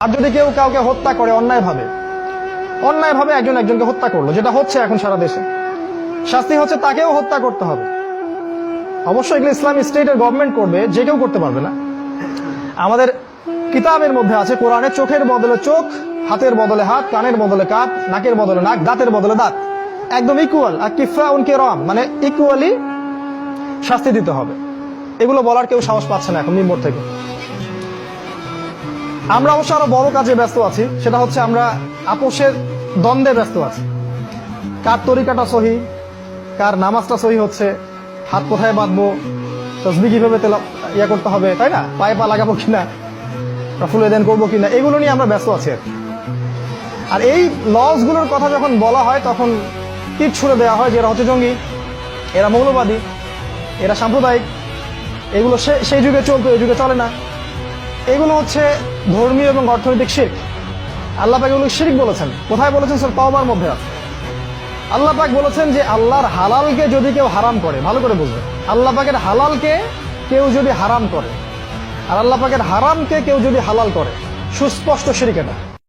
আর যদি কেউ কাউকে হত্যা করে, অন্যায়ভাবে অন্যায়ভাবে একজন একজনকে হত্যা করল, যেটা হচ্ছে এখন সারা দেশে। শাস্তি হচ্ছে তাকেও হত্যা করতে হবে। অবশ্যই এগুলো ইসলামী স্টেটের গভর্নমেন্ট করবে, যে কেউ করতে পারবে না। আমাদের কিতাবের মধ্যে আছে কোরআনে চোখের বদলে চোখ, হাতের বদলে হাত, কানের বদলে কাপ নাকের বদলে নাক, দাঁতের বদলে দাঁত। একদম ইকুয়াল আর কিফা উনকে রম মানে ইকুয়ালি শাস্তি দিতে হবে। এগুলো বলার কেউ সাহস পাচ্ছে না এখন মিম্বর থেকে। আমরা অবশ্য আরও বড় কাজে ব্যস্ত আছি, সেটা হচ্ছে আমরা আপোষের দ্বন্দ্বে ব্যস্ত আছি। কার তরিকাটা সহি, কার নামাজটা সহি হচ্ছে, হাত কোথায় বাঁধবো, তসবি কীভাবে তেলা ইয়া করতে হবে, তাই না? পায়ে পা লাগাবো কিনা ফুলে দেন করব কিনা, এগুলো নিয়ে আমরা ব্যস্ত আছি আর এই লসগুলোর কথা যখন বলা হয়, তখন তীর ছুড়ে দেওয়া হয় যে এরা হচ্ছে জঙ্গি, এরা মৌলবাদী, এরা সাম্প্রদায়িক, এগুলো সেই যুগে চলতো, এই যুগে চলে না। এগুলো হচ্ছে ধর্মীয় এবং অর্থনৈতিক শিখ আল্লাহ পাক এগুলো শির্ক বলেছেন। কোথায় বলেছেন? স্যার পাওয়ার মধ্যে আছে। আল্লাহ পাক বলেছেন যে আল্লাহর হালালকে যদি কেউ হারাম করে, ভালো করে বুঝবে। আল্লাহ পাকের হালালকে কেউ যদি হারাম করে, আর আল্লাহ পাকের হারামকে কেউ যদি হালাল করে, সুস্পষ্ট শিরিক এটা।